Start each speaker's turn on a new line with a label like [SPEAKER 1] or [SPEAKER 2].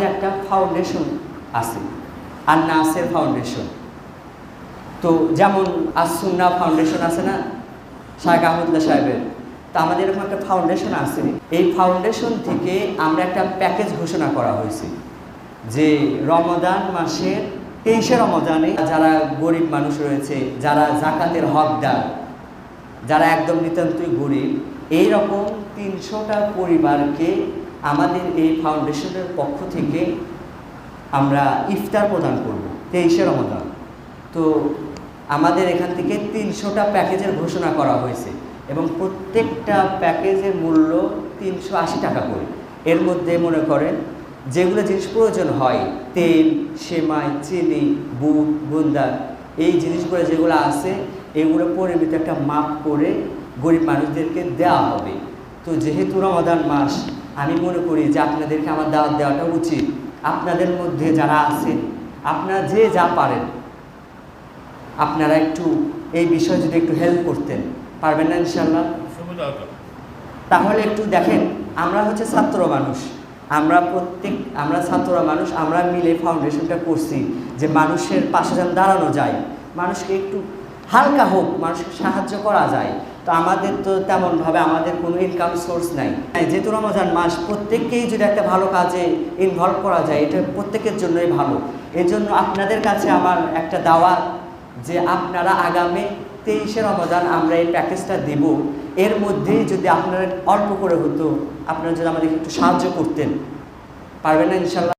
[SPEAKER 1] আমাদের একটা ফাউন্ডেশন আছে আর নাসের ফাউন্ডেশন তো যেমন আসুন্না ফাউন্ডেশন আছে না শাহেখ আহমদুল্লাহ সাহেবের, তো আমাদের এরকম একটা ফাউন্ডেশন আছে। এই ফাউন্ডেশন থেকে আমরা একটা প্যাকেজ ঘোষণা করা হয়েছে যে রমদান মাসের তেইশে রমজানে যারা গরিব মানুষ রয়েছে, যারা জাকাতের হকদার, যারা একদম নিতান্তই গরিব এই রকম তিনশোটা পরিবারকে আমাদের এই ফাউন্ডেশনের পক্ষ থেকে আমরা ইফতার প্রদান করব, তেইশে রমজান। তো আমাদের এখান থেকে তিনশোটা প্যাকেজের ঘোষণা করা হয়েছে এবং প্রত্যেকটা প্যাকেজের মূল্য তিনশো আশি টাকা করে। এর মধ্যে মনে করেন যেগুলো জিনিস প্রয়োজন হয়, তেল, সেমাই, চিনি, বুট বুন্দা এই জিনিসগুলো যেগুলো আছে, এগুলো পরিমিত একটা মাপ করে গরিব মানুষদেরকে দেওয়া হবে। তো যেহেতু রমাদান মাস, আমি মনে করি যে আপনাদেরকে আমার দাওয়াত দেওয়াটা উচিত। আপনাদের মধ্যে যারা আছেন, আপনারা যে যা পারেন, আপনারা একটু এই বিষয়ে যদি একটু হেল্প করতেন, পারবেন না ইনশাল্লাহ তাহলে একটু দেখেন, আমরা হচ্ছে ছাত্র মানুষ। আমরা প্রত্যেক, আমরা ছাত্ররা মানুষ, আমরা মিলে ফাউন্ডেশনটা করছি যে মানুষের পাশে যেন দাঁড়ানো যায়। মানুষকে একটু হালকা হোক, মানুষকে সাহায্য করা যায়। তো আমাদের তো তেমনভাবে আমাদের কোনো ইনকাম সোর্স নাই। যেহেতু রমজান মাস, প্রত্যেককেই যদি একটা ভালো কাজে ইনভলভ করা যায়, এটা প্রত্যেকের জন্যই ভালো। এই জন্য আপনাদের কাছে আমার একটা দাওয়া যে আপনারা আগামী তেইশে রমজান আমরা এই প্যাকেজটা দেব। এর মধ্যে যদি আপনারা অল্প করে হতো, আপনারা যদি আমাদেরকে একটু সাহায্য করতেন। পারবেন না, ইনশাল্লাহ?